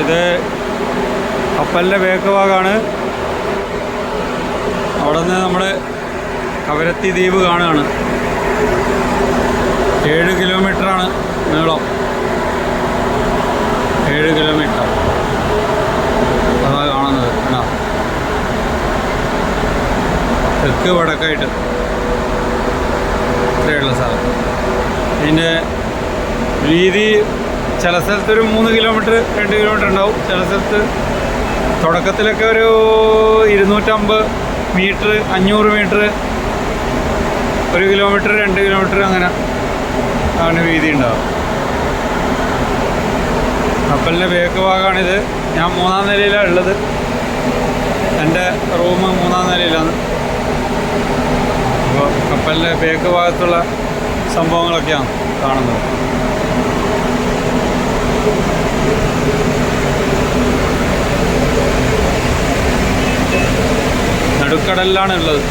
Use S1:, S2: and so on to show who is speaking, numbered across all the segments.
S1: ഇത് കപ്പലിന്റെ ബേക്ക് ഭാഗമാണ്. അവിടെ നിന്ന് നമ്മൾ കവരത്തി ദ്വീപ് കാണുകയാണ്. ഏഴ് കിലോമീറ്ററാണ് നീളം. ഏഴ് കിലോമീറ്റർ. അതാ കാണുന്നത് എന്നാ തെക്ക് വടക്കായിട്ട്. ഇത്രയുള്ള സ്ഥലം. ഇതിന്റെ വീതി ചില സ്ഥലത്ത് ഒരു മൂന്ന് കിലോമീറ്റർ രണ്ട് കിലോമീറ്റർ ഉണ്ടാവും. ചില സ്ഥലത്ത് തുടക്കത്തിലൊക്കെ ഒരു ഇരുന്നൂറ്റമ്പത് മീറ്റർ അഞ്ഞൂറ് മീറ്റർ ഒരു കിലോമീറ്റർ രണ്ട് കിലോമീറ്റർ അങ്ങനെ ആണ് വീതി ഉണ്ടാവും കപ്പലിന്റെ ബേക്ക് ഭാഗമാണിത്. ഞാൻ മൂന്നാം നിലയിലാണ് ഉള്ളത്. എന്റെ റൂം മൂന്നാം നിലയിലാണ്. അപ്പോൾ കപ്പലിന്റെ ബേക്ക് ഭാഗത്തുള്ള സംഭവങ്ങളൊക്കെയാണ് കാണുന്നത്. നടുക്കടലിലാണ് ഉള്ളത്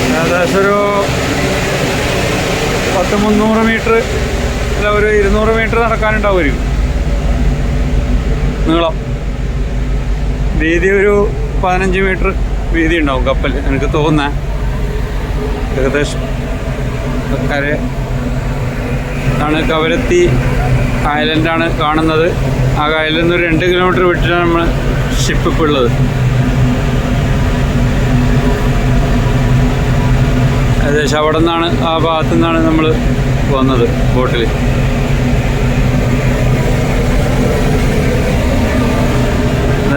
S1: ഇങ്ങനെ ഏകദേശം ഒരു പത്ത് മുന്നൂറ് മീറ്റർ അല്ല ഒരു ഇരുന്നൂറ് മീറ്റർ നടക്കാനുണ്ടാവുമായിരിക്കും. നീളം. വീതി ഒരു പതിനഞ്ച് മീറ്റർ വീതി ഉണ്ടാവും കപ്പൽ എനിക്ക് തോന്നുന്നത് ഏകദേശം കര ആണ് കവരത്തി ഐലൻഡാണ് കാണുന്നത്. ആ ഐലൻഡിൽ നിന്ന് രണ്ട് കിലോമീറ്റർ വിട്ടിട്ടാണ് നമ്മൾ ഷിപ്പ് ഇപ്പോൾ ഉള്ളത്. ഏകദേശം അവിടെ നിന്നാണ് ആ ഭാഗത്തു നിന്നാണ് നമ്മൾ വന്നത് ബോട്ടിൽ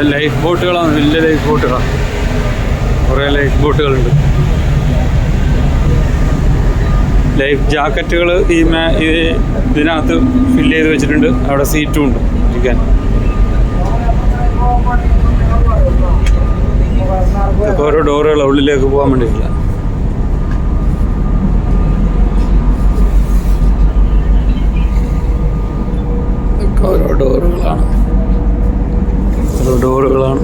S1: ലൈഫ് ബോട്ടുകളാണ് വലിയ ലൈഫ് ബോട്ടുകളാണ് കുറേ ലൈഫ് ബോട്ടുകളുണ്ട് ലൈഫ് ജാക്കറ്റുകൾ ഈ മേ ഇതിനകത്ത് ഫില്ല് ചെയ്ത് വെച്ചിട്ടുണ്ട്. അവിടെ സീറ്റും ഉണ്ട്. ഇരിക്കാൻ. ഓരോ ഡോറുകൾ ഉള്ളിലേക്ക് പോകാൻ വേണ്ടിയിട്ടില്ല ഓരോ ഡോറുകളാണ്.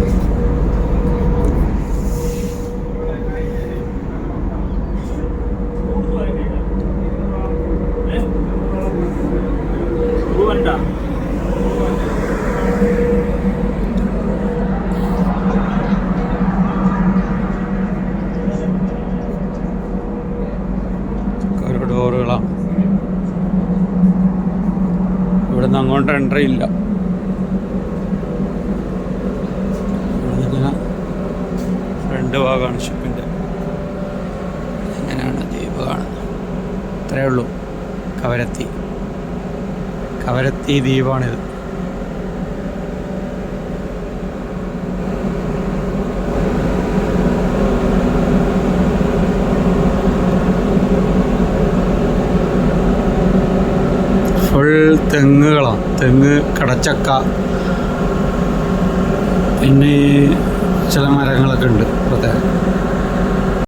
S1: ഇവിടെ നിന്ന് അങ്ങോട്ട് എൻട്രി ഇല്ല. ഫ്രണ്ട് ഭാഗമാണ് ഷിപ്പിന്റെ. അങ്ങനെയാണ് ദ്വീപ് കാണുന്നത്. ഇത്രയേ ഉള്ളൂ. കവരത്തി. കവരത്തി ദ്വീപാണിത്. ഫുൾ തെങ്ങുകളാണ്. തെങ്ങ് കടച്ചക്ക. പിന്നെ ചില മരങ്ങളൊക്കെ ഉണ്ട്. হতে হয়